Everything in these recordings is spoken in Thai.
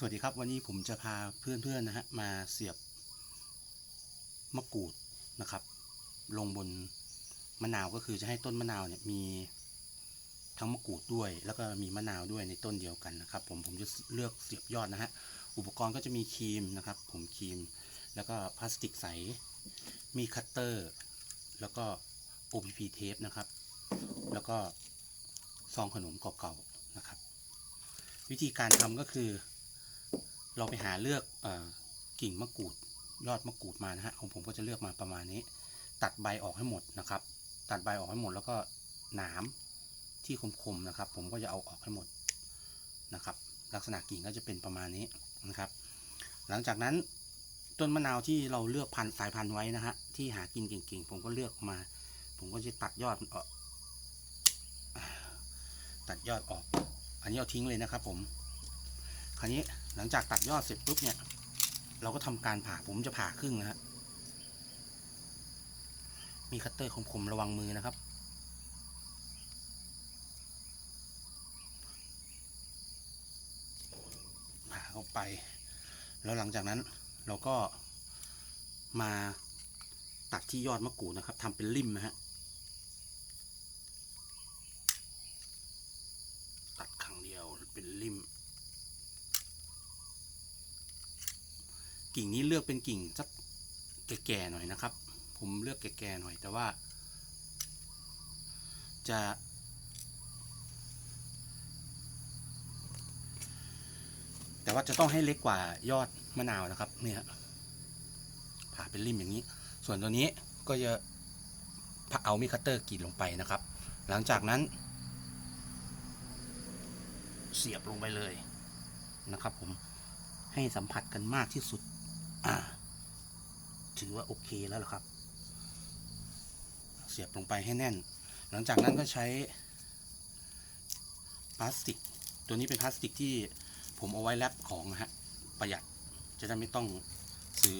สวัสดีครับ วันนี้ผมจะพาเพื่อนๆนะฮะมาเสียบมะกรูดนะครับ ลงบนมะนาวก็คือจะให้ต้นมะนาวเนี่ยมีทั้งมะกรูดด้วย แล้วก็มีมะนาวด้วยในต้นเดียวกันนะครับ ผมผมจะเลือกเสียบยอดนะฮะอุปกรณ์ก็จะมีครีมนะครับ ผมครีม แล้วก็พลาสติกใส มีคัตเตอร์ แล้วก็ OPP เทปนะครับ แล้วก็ซองขนมเก่าๆนะครับ วิธีการทำก็คือ เราไปหาเลือกอกิ่งมะกรูด ยอดมะกรูดมานะฮะของผมก็จะเลือกมาประมาณนี้ ตัดใบออกให้หมดนะครับ ตัดใบออกให้หมดแล้วก็หนามที่คมๆนะครับ ผมก็จะเอาออกให้หมดนะครับ ลักษณะกิ่งก็จะเป็นประมาณนี้นะครับ หลังจากนั้นต้นมะนาวที่เราเลือกพันสายพันธุ์ไว้นะฮะที่หากินเก่งๆ ผมก็เลือกมา ผมก็จะตัดยอดออกตัดยอดออก อันนี้เอาทิ้งเลยนะครับผม คราวนี้หลังจากตัดยอดเสร็จปุ๊บเนี่ย เราก็ทำการผ่าผมจะผ่าครึ่งนะฮะมีคัตเตอร์คมๆระวังมือนะครับ ผ่าเข้าไป แล้วหลังจากนั้นเราก็มาตัดที่ยอดมะกรูดนะครับทำเป็นริมนะฮะ ตัดครั้งเดียวเป็นริม กิ่งนี้เลือกเป็นกิ่งสักแก่ๆหน่อยนะครับ ผมเลือกแก่ๆหน่อย แต่ว่า จะ แต่ว่าจะต้องให้เล็กกว่ายอดมะนาวนะครับเนี่ยผ่าเป็นริมอย่างนี้ ส่วนตัวนี้ก็จะเอามีคัตเตอร์กรีดลงไปนะครับ หลังจากนั้น เสียบลงไปเลยนะครับผมให้สัมผัสกันมากที่สุด อ่า ถือว่าโอเคแล้วล่ะครับ เสียบลงไปให้แน่น หลังจากนั้นก็ใช้พลาสติก ตัวนี้เป็นพลาสติกที่ผมเอาไว้แรปของนะฮะ ประหยัด จะได้ไม่ต้องซื้อ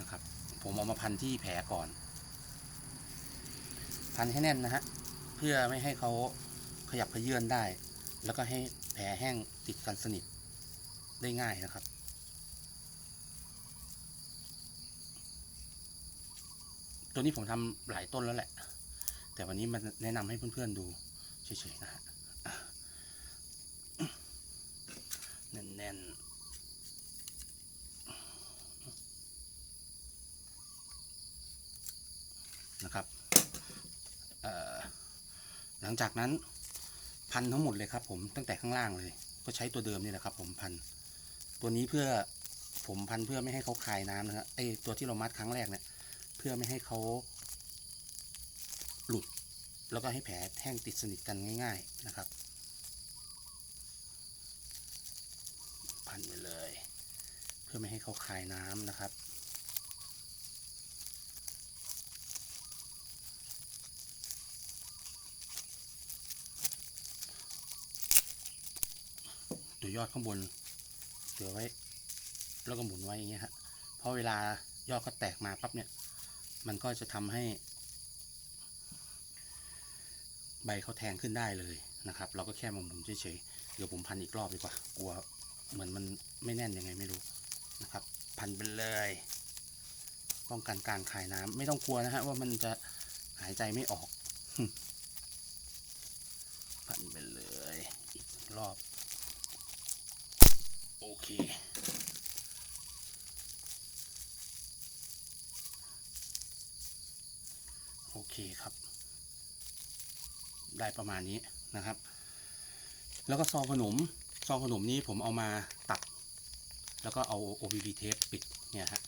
นะครับ ผมเอามาพันที่แผลก่อน พันให้แน่นนะฮะ เพื่อไม่ให้เขาขยับเขยื่อนได้ แล้วก็ให้แผลแห้งติดกันสนิทได้ง่ายนะครับ ตัวนี้ผมทำหลายต้นแล้วแหละ แต่วันนี้มันแนะนำให้เพื่อนๆดูเฉยๆนะฮะแน่นๆนะครับหลังจากนั้นพันทั้งหมดเลยครับผมตั้งแต่ข้างล่างเลย ก็ใช้ตัวเดิมนี่แหละครับผมพันตัวนี้เพื่อผมพันเพื่อไม่ให้เขาคายน้ำนะฮะไอตัวที่เรามัดครั้งแรกเนี่ย พื่อไม่ให้เขาหลุด แล้วก็ให้แผลแห้งติดสนิทกันง่าย ๆนะครับ พันไปเลย เพื่อไม่ให้เขาคายน้ำนะครับตัวยอดข้างบนเหลือไว้ แล้วก็หมุนไว้อย่างเงี้ยฮะเพราะเวลายอดเขาแตกมาปั๊บเนี่ย มันก็จะทำให้ ใบเขาแทงขึ้นได้เลยนะครับ เราก็แค่มาหมุนเฉยๆเดี๋ยวผมพันอีกรอบดีกว่ากลัวเหมือนมันไม่แน่นยังไงไม่รู้นะครับ พันไปเลย ป้องกันการคายน้ำไม่ต้องกลัวนะฮะว่ามันจะหายใจไม่ออก พันไปเลย อีกรอบ โอเค โอ เคครับ ได้ประมาณนี้นะครับ แล้วก็ซองขนมซองขนมนี้ผมเอามาตัด แล้วก็เอา OPP เทปปิดเนี่ยฮะ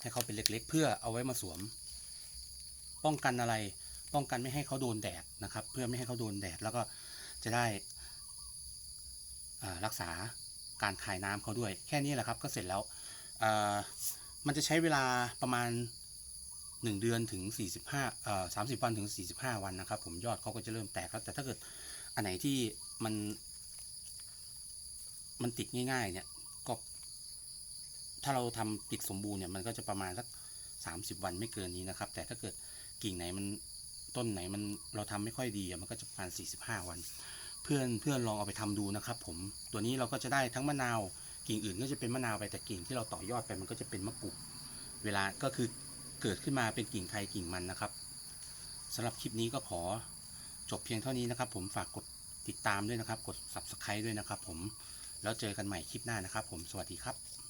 ให้เขาเป็นเล็ก ๆ เพื่อเอาไว้มาสวม ป้องกันอะไร ป้องกันไม่ให้เขาโดนแดดนะครับ เพื่อไม่ให้เขาโดนแดดแล้วก็จะได้รักษาการคายน้ำเขาด้วย แค่นี้แหละครับก็เสร็จแล้วมันจะใช้เวลาประมาณ หนึ่งเดือนถึงสี่สิบห้าเอ่อสามสิบวันถึงสี่สิบห้าวันนะครับ ผมยอดเขาก็จะเริ่มแตกแล้ว แต่ถ้าเกิดอันไหนที่มัน มันติดง่าย ๆ เนี่ย ก็ ถ้าเราทำติดสมบูรณ์เนี่ย มันก็จะประมาณสักสามสิบวันไม่เกินนี้นะครับ แต่ถ้าเกิดกิ่งไหนมันต้นไหนมันเราทำไม่ค่อยดีมันก็จะประมาณสี่สิบห้าวัน เพื่อนเพื่อนลองเอาไปทำดูนะครับ ผมตัวนี้เราก็จะได้ทั้งมะนาว กิ่งอื่นก็จะเป็นมะนาวไปแต่กิ่งที่เราต่อยอดไปมันก็จะเป็นมะกรูดเวลาก็คือ เกิดขึ้นมาเป็นกิ่งใครกิ่งมันนะครับสำหรับคลิปนี้ก็ขอจบเพียงเท่านี้นะครับ ผมฝากกดติดตามด้วยนะครับ กด subscribe ด้วยนะครับ ผมแล้วเจอกันใหม่คลิปหน้านะครับ ผมสวัสดีครับ